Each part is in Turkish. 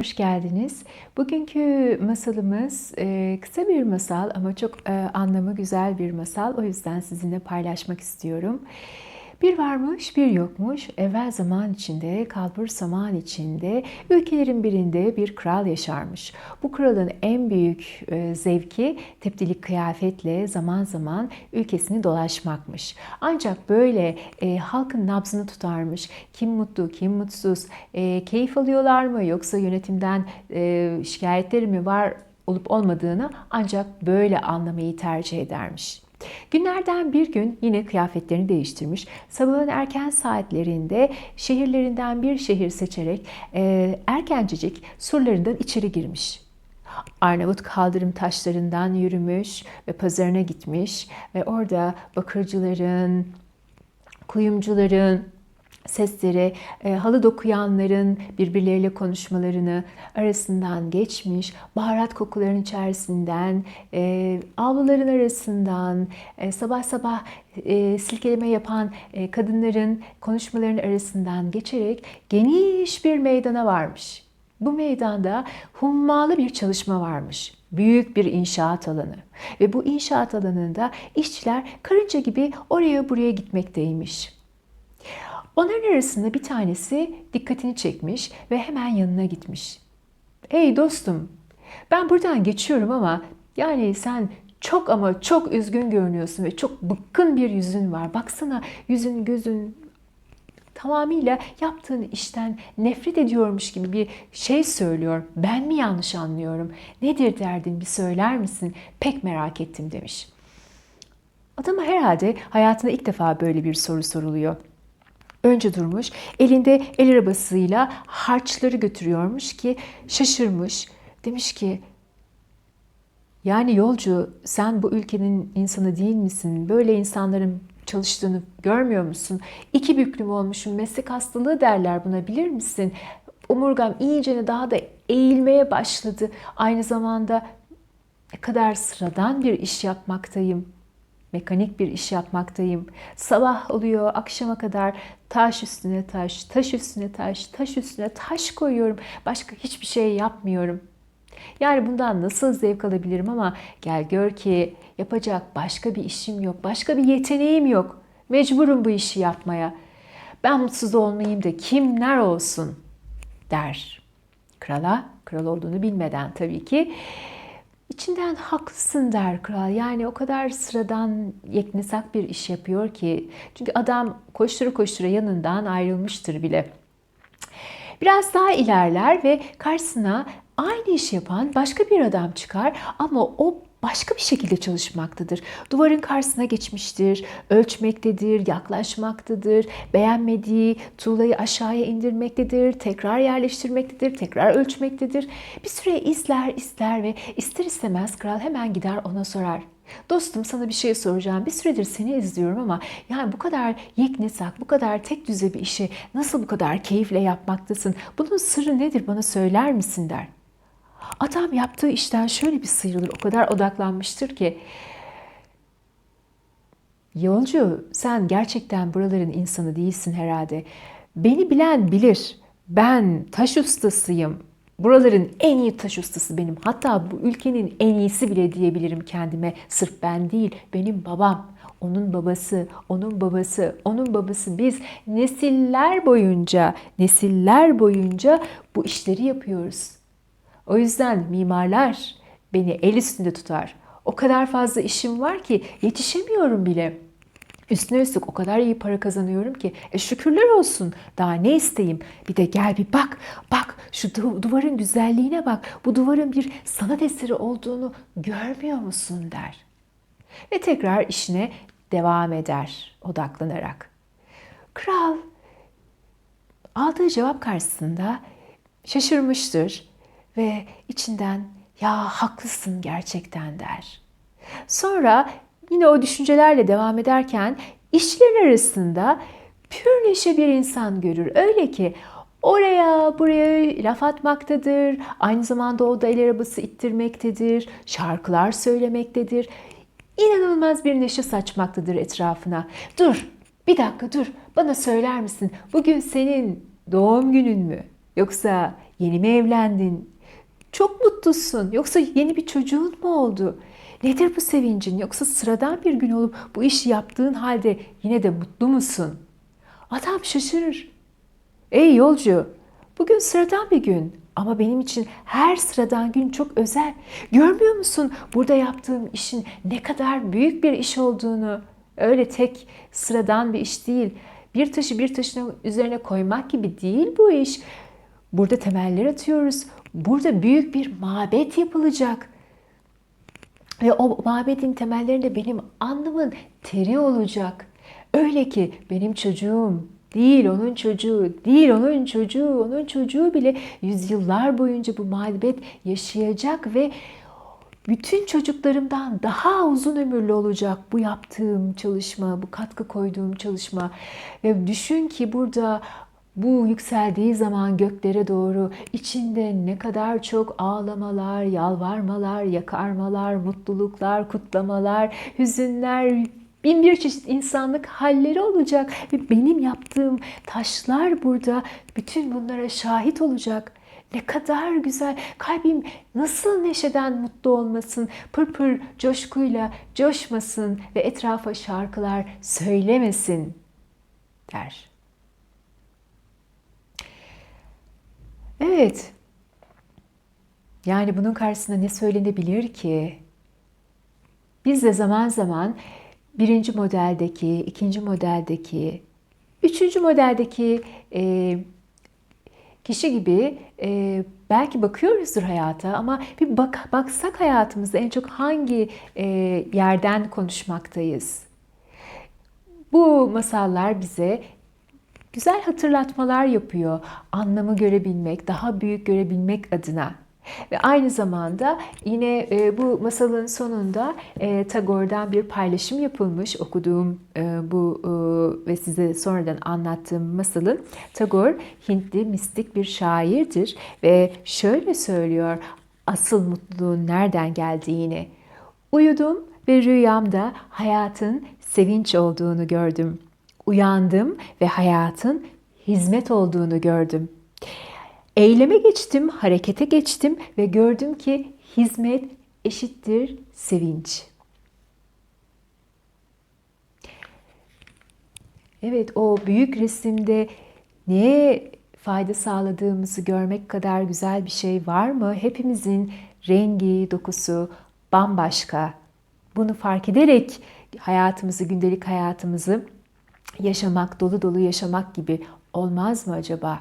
Hoş geldiniz. Bugünkü masalımız e, kısa bir masal ama çok e, anlamı güzel bir masal. O yüzden sizinle paylaşmak istiyorum. Bir varmış, bir yokmuş. Evvel zaman içinde, kalbur zaman içinde ülkelerin birinde bir kral yaşarmış. Bu kralın en büyük e, zevki teptilik kıyafetle zaman zaman ülkesini dolaşmakmış. Ancak böyle e, halkın nabzını tutarmış. Kim mutlu, kim mutsuz, e, keyif alıyorlar mı yoksa yönetimden e, şikayetleri mi var olup olmadığını ancak böyle anlamayı tercih edermiş. Günlerden bir gün yine kıyafetlerini değiştirmiş. Sabahın erken saatlerinde şehirlerinden bir şehir seçerek e, erkencecik surlarından içeri girmiş. Arnavut kaldırım taşlarından yürümüş ve pazarına gitmiş ve orada bakırcıların, kuyumcuların, sesleri, e, halı dokuyanların birbirleriyle konuşmalarını arasından geçmiş, baharat kokularının içerisinden, e, avluların arasından, e, sabah sabah e, silkeleme yapan e, kadınların konuşmalarının arasından geçerek geniş bir meydana varmış. Bu meydanda hummalı bir çalışma varmış. Büyük bir inşaat alanı. Ve bu inşaat alanında işçiler karınca gibi oraya buraya gitmekteymiş. Onların arasında bir tanesi dikkatini çekmiş ve hemen yanına gitmiş. Ey dostum, ben buradan geçiyorum ama yani sen çok ama çok üzgün görünüyorsun ve çok bıkkın bir yüzün var. Baksana yüzün gözün tamamıyla yaptığın işten nefret ediyormuş gibi bir şey söylüyor. Ben mi yanlış anlıyorum? Nedir derdin bir söyler misin? Pek merak ettim demiş. Adama herhalde hayatında ilk defa böyle bir soru soruluyor. Önce durmuş, elinde el arabasıyla harçları götürüyormuş ki şaşırmış. Demiş ki, yani yolcu sen bu ülkenin insanı değil misin? Böyle insanların çalıştığını görmüyor musun? İki büklüm olmuşum, meslek hastalığı derler buna bilir misin? Omurgam iyicene daha da eğilmeye başladı. Aynı zamanda ne kadar sıradan bir iş yapmaktayım mekanik bir iş yapmaktayım. Sabah oluyor, akşama kadar taş üstüne taş, taş üstüne taş, taş üstüne taş koyuyorum. Başka hiçbir şey yapmıyorum. Yani bundan nasıl zevk alabilirim ama gel gör ki yapacak başka bir işim yok, başka bir yeteneğim yok. Mecburum bu işi yapmaya. Ben mutsuz olmayayım da kimler olsun der. Krala, kral olduğunu bilmeden tabii ki. İçinden haklısın der kral. Yani o kadar sıradan yeknesak bir iş yapıyor ki. Çünkü adam koştura koştura yanından ayrılmıştır bile. Biraz daha ilerler ve karşısına aynı iş yapan başka bir adam çıkar ama o başka bir şekilde çalışmaktadır. Duvarın karşısına geçmiştir, ölçmektedir, yaklaşmaktadır, beğenmediği tuğlayı aşağıya indirmektedir, tekrar yerleştirmektedir, tekrar ölçmektedir. Bir süre izler, izler ve ister istemez kral hemen gider ona sorar. Dostum sana bir şey soracağım. Bir süredir seni izliyorum ama yani bu kadar yeknesak, bu kadar tek düze bir işi nasıl bu kadar keyifle yapmaktasın? Bunun sırrı nedir bana söyler misin der. Adam yaptığı işten şöyle bir sıyrılır, o kadar odaklanmıştır ki Yolcu sen gerçekten buraların insanı değilsin herhalde. Beni bilen bilir. Ben taş ustasıyım. Buraların en iyi taş ustası benim. Hatta bu ülkenin en iyisi bile diyebilirim kendime. Sırf ben değil, benim babam, onun babası, onun babası, onun babası biz nesiller boyunca, nesiller boyunca bu işleri yapıyoruz. O yüzden mimarlar beni el üstünde tutar. O kadar fazla işim var ki yetişemiyorum bile. Üstüne üstlük o kadar iyi para kazanıyorum ki e şükürler olsun daha ne isteyeyim. Bir de gel bir bak bak şu duvarın güzelliğine bak. Bu duvarın bir sanat eseri olduğunu görmüyor musun der. Ve tekrar işine devam eder odaklanarak. Kral aldığı cevap karşısında şaşırmıştır ve içinden ya haklısın gerçekten der. Sonra yine o düşüncelerle devam ederken işçilerin arasında pür neşe bir insan görür. Öyle ki oraya buraya laf atmaktadır. Aynı zamanda o da el arabası ittirmektedir. Şarkılar söylemektedir. İnanılmaz bir neşe saçmaktadır etrafına. Dur bir dakika dur bana söyler misin bugün senin doğum günün mü? Yoksa Yeni mi evlendin? Çok mutlusun. Yoksa yeni bir çocuğun mu oldu? Nedir bu sevincin? Yoksa sıradan bir gün olup bu işi yaptığın halde yine de mutlu musun? Adam şaşırır. Ey yolcu, bugün sıradan bir gün ama benim için her sıradan gün çok özel. Görmüyor musun burada yaptığım işin ne kadar büyük bir iş olduğunu? Öyle tek sıradan bir iş değil. Bir taşı bir taşın üzerine koymak gibi değil bu iş. Burada temeller atıyoruz. Burada büyük bir mabet yapılacak. Ve o mabedin temellerinde benim alnımın teri olacak. Öyle ki benim çocuğum değil onun çocuğu, değil onun çocuğu, onun çocuğu bile yüzyıllar boyunca bu mabet yaşayacak ve bütün çocuklarımdan daha uzun ömürlü olacak bu yaptığım çalışma, bu katkı koyduğum çalışma. Ve düşün ki burada bu yükseldiği zaman göklere doğru içinde ne kadar çok ağlamalar, yalvarmalar, yakarmalar, mutluluklar, kutlamalar, hüzünler, bin bir çeşit insanlık halleri olacak ve benim yaptığım taşlar burada bütün bunlara şahit olacak. Ne kadar güzel. Kalbim nasıl neşeden mutlu olmasın, pırpır coşkuyla coşmasın ve etrafa şarkılar söylemesin der. Evet. Yani bunun karşısında ne söylenebilir ki? Biz de zaman zaman birinci modeldeki, ikinci modeldeki, üçüncü modeldeki e, kişi gibi e, belki bakıyoruzdur hayata ama bir bak, baksak hayatımızda en çok hangi e, yerden konuşmaktayız? Bu masallar bize güzel hatırlatmalar yapıyor. Anlamı görebilmek, daha büyük görebilmek adına. Ve aynı zamanda yine e, bu masalın sonunda e, Tagore'dan bir paylaşım yapılmış. Okuduğum e, bu ve size sonradan anlattığım masalın Tagore Hintli mistik bir şairdir ve şöyle söylüyor asıl mutluluğun nereden geldiğini. Uyudum ve rüyamda hayatın sevinç olduğunu gördüm. Uyandım ve hayatın hizmet olduğunu gördüm. Eyleme geçtim, harekete geçtim ve gördüm ki hizmet eşittir sevinç. Evet o büyük resimde neye fayda sağladığımızı görmek kadar güzel bir şey var mı? Hepimizin rengi, dokusu bambaşka. Bunu fark ederek hayatımızı, gündelik hayatımızı yaşamak, dolu dolu yaşamak gibi olmaz mı acaba?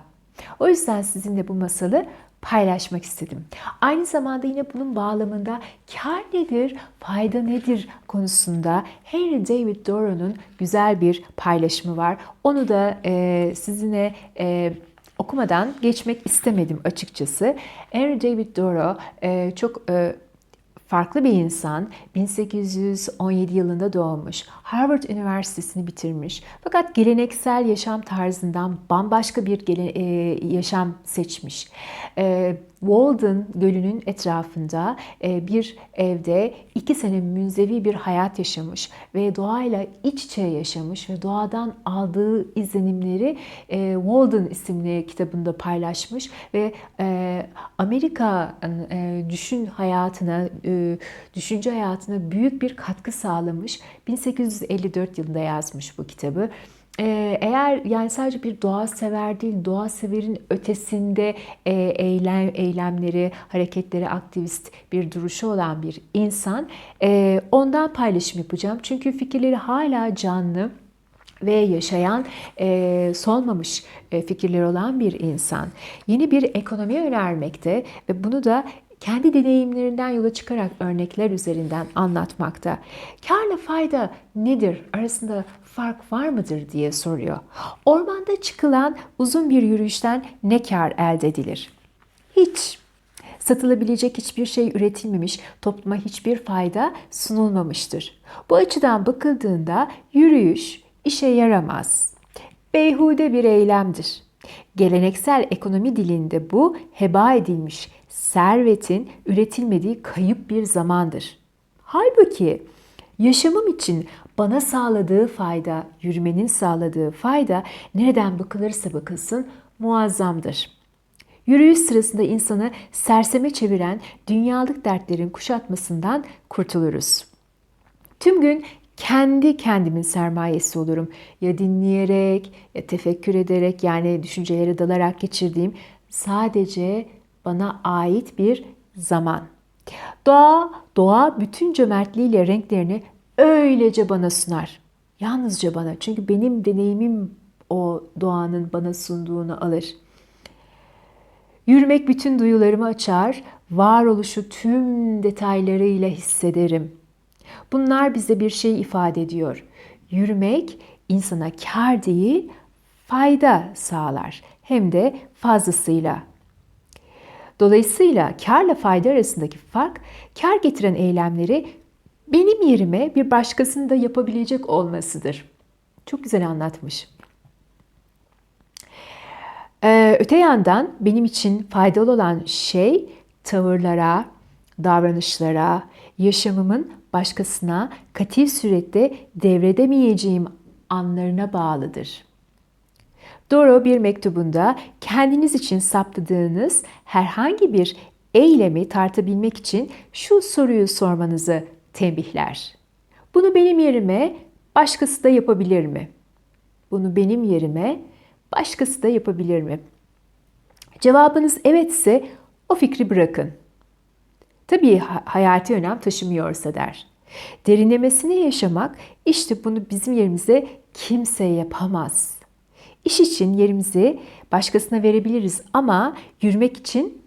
O yüzden sizinle bu masalı paylaşmak istedim. Aynı zamanda yine bunun bağlamında kar nedir, fayda nedir konusunda Henry David Thoreau'nun güzel bir paylaşımı var. Onu da e, sizinle e, okumadan geçmek istemedim açıkçası. Henry David Thoreau e, çok e, farklı bir insan. 1817 yılında doğmuş. Harvard Üniversitesi'ni bitirmiş. Fakat geleneksel yaşam tarzından bambaşka bir gele, e, yaşam seçmiş. E, Walden Gölü'nün etrafında e, bir evde iki sene münzevi bir hayat yaşamış ve doğayla iç içe yaşamış ve doğadan aldığı izlenimleri e, Walden isimli kitabında paylaşmış ve e, Amerika düşün hayatına, düşünce hayatına büyük bir katkı sağlamış. 1854 yılında yazmış bu kitabı. Ee, eğer yani sadece bir doğa sever değil, doğa severin ötesinde e, eylem, eylemleri, hareketleri, aktivist bir duruşu olan bir insan, e, ondan paylaşım yapacağım. Çünkü fikirleri hala canlı ve yaşayan, e, solmamış e, fikirleri olan bir insan. Yeni bir ekonomi önermekte ve bunu da kendi deneyimlerinden yola çıkarak örnekler üzerinden anlatmakta. Karla fayda nedir? Arasında fark var mıdır diye soruyor. Ormanda çıkılan uzun bir yürüyüşten ne kar elde edilir? Hiç. Satılabilecek hiçbir şey üretilmemiş, topluma hiçbir fayda sunulmamıştır. Bu açıdan bakıldığında yürüyüş işe yaramaz. Beyhude bir eylemdir. Geleneksel ekonomi dilinde bu heba edilmiş servetin üretilmediği kayıp bir zamandır. Halbuki yaşamım için bana sağladığı fayda, yürümenin sağladığı fayda nereden bakılırsa bakılsın muazzamdır. Yürüyüş sırasında insanı serseme çeviren dünyalık dertlerin kuşatmasından kurtuluruz. Tüm gün kendi kendimin sermayesi olurum. Ya dinleyerek ya tefekkür ederek yani düşüncelere dalarak geçirdiğim sadece bana ait bir zaman. Doğa, doğa bütün cömertliğiyle renklerini öylece bana sunar. Yalnızca bana. Çünkü benim deneyimim o doğanın bana sunduğunu alır. Yürümek bütün duyularımı açar, varoluşu tüm detaylarıyla hissederim. Bunlar bize bir şey ifade ediyor. Yürümek insana kar değil, fayda sağlar. Hem de fazlasıyla. Dolayısıyla karla fayda arasındaki fark, kar getiren eylemleri benim yerime bir başkasının da yapabilecek olmasıdır. Çok güzel anlatmış. Ee, öte yandan benim için faydalı olan şey tavırlara, davranışlara, yaşamımın başkasına katil surette devredemeyeceğim anlarına bağlıdır. Doro bir mektubunda kendiniz için saptadığınız herhangi bir eylemi tartabilmek için şu soruyu sormanızı tembihler. Bunu benim yerime başkası da yapabilir mi? Bunu benim yerime başkası da yapabilir mi? Cevabınız evetse o fikri bırakın. Tabii hayati önem taşımıyorsa der. Derinlemesine yaşamak işte bunu bizim yerimize kimse yapamaz. İş için yerimizi başkasına verebiliriz ama yürümek için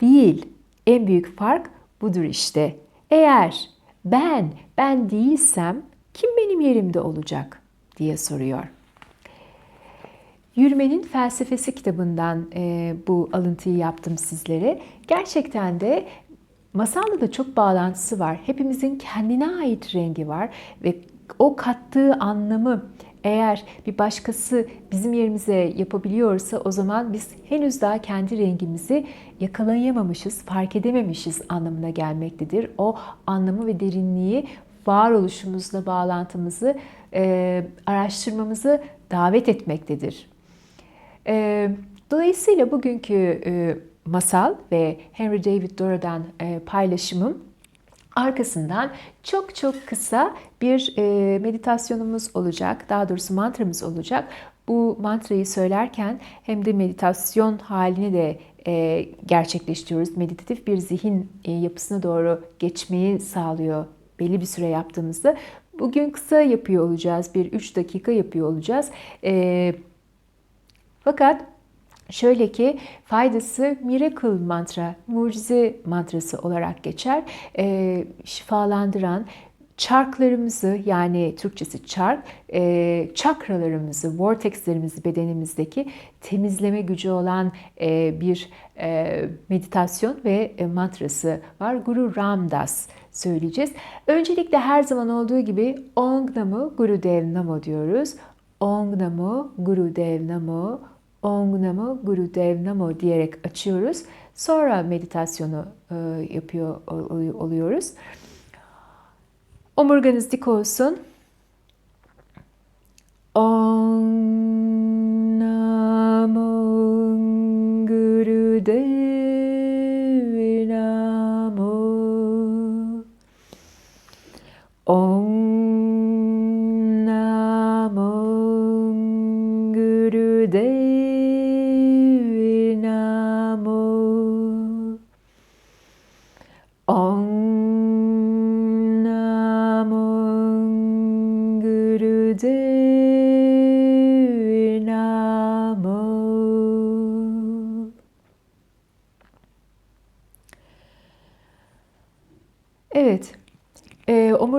değil. En büyük fark budur işte. Eğer ben ben değilsem kim benim yerimde olacak diye soruyor. Yürümenin Felsefesi kitabından e, bu alıntıyı yaptım sizlere. Gerçekten de masalla da çok bağlantısı var. Hepimizin kendine ait rengi var ve o kattığı anlamı eğer bir başkası bizim yerimize yapabiliyorsa o zaman biz henüz daha kendi rengimizi yakalayamamışız, fark edememişiz anlamına gelmektedir. O anlamı ve derinliği varoluşumuzla bağlantımızı e, araştırmamızı davet etmektedir. E, dolayısıyla bugünkü e, masal ve Henry David Thoreau'dan e, paylaşımım arkasından çok çok kısa bir e, meditasyonumuz olacak. Daha doğrusu mantramız olacak. Bu mantrayı söylerken hem de meditasyon halini de e, gerçekleştiriyoruz. Meditatif bir zihin e, yapısına doğru geçmeyi sağlıyor belli bir süre yaptığımızda. Bugün kısa yapıyor olacağız. Bir 3 dakika yapıyor olacağız. Fakat Şöyle ki faydası miracle mantra, mucize mantrası olarak geçer. E, şifalandıran, çarklarımızı yani Türkçesi çark, e, çakralarımızı, vortexlerimizi bedenimizdeki temizleme gücü olan e, bir e, meditasyon ve e, mantrası var. Guru Ramdas söyleyeceğiz. Öncelikle her zaman olduğu gibi Ong Namo Guru Dev Namo diyoruz. Ong Namo Guru Dev Namo Ong Namo Guru Dev Namo diyerek açıyoruz. Sonra meditasyonu e, yapıyor oluyoruz. Omurganız dik olsun. Om Namo Guru Dev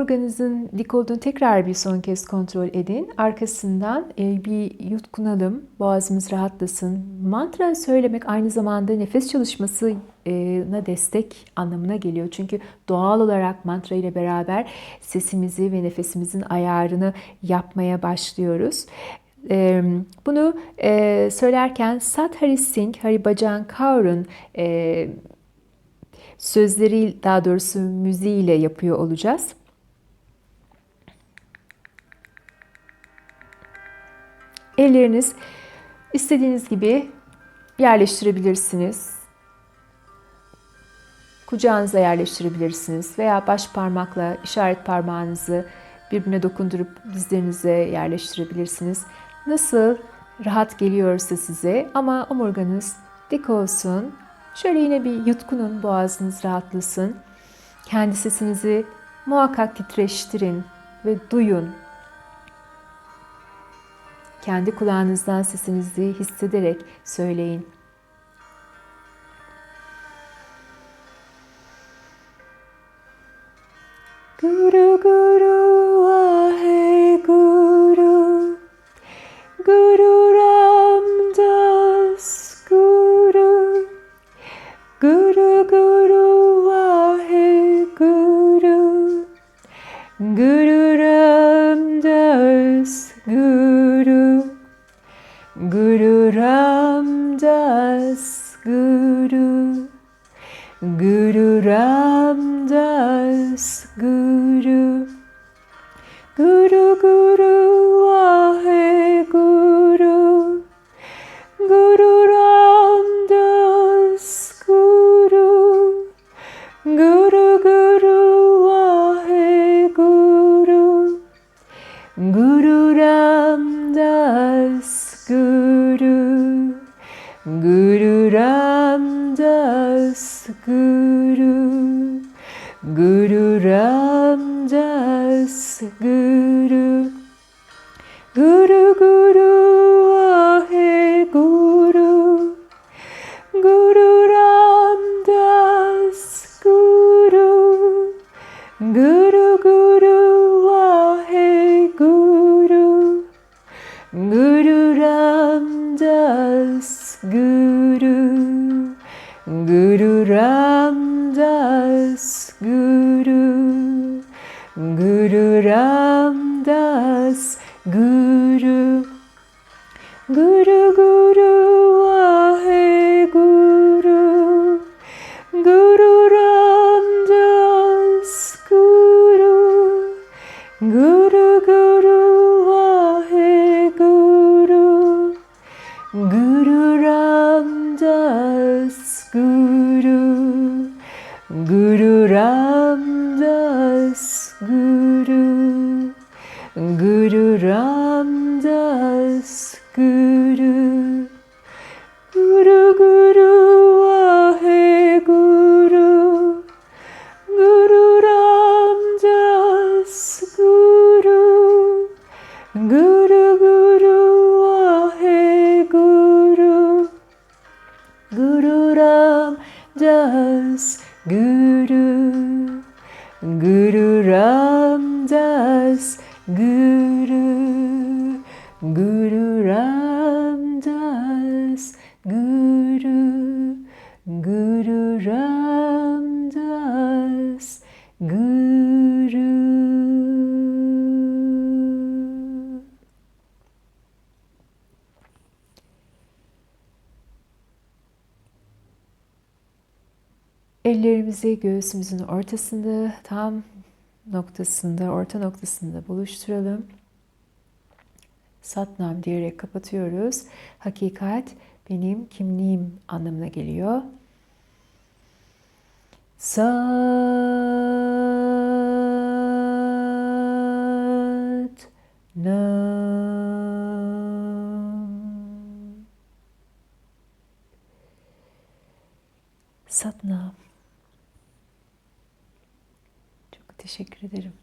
omurganızın dik olduğunu tekrar bir son kez kontrol edin. Arkasından e, bir yutkunalım, boğazımız rahatlasın. Mantra söylemek aynı zamanda nefes çalışmasına destek anlamına geliyor. Çünkü doğal olarak mantra ile beraber sesimizi ve nefesimizin ayarını yapmaya başlıyoruz. E, bunu e, söylerken Sat Hari Singh, Hari Bhajan Kaur'un e, sözleri daha doğrusu müziğiyle yapıyor olacağız. Elleriniz istediğiniz gibi yerleştirebilirsiniz. Kucağınıza yerleştirebilirsiniz veya baş parmakla işaret parmağınızı birbirine dokundurup dizlerinize yerleştirebilirsiniz. Nasıl rahat geliyorsa size ama omurganız dik olsun. Şöyle yine bir yutkunun, boğazınız rahatlasın. Kendi sesinizi muhakkak titreştirin ve duyun. Kendi kulağınızdan sesinizi hissederek söyleyin. Guru Guru Guru Ellerimizi göğsümüzün ortasında, tam noktasında, orta noktasında buluşturalım. Satnam diyerek kapatıyoruz. Hakikat benim kimliğim anlamına geliyor. Sat Nam Satnam Çok teşekkür ederim.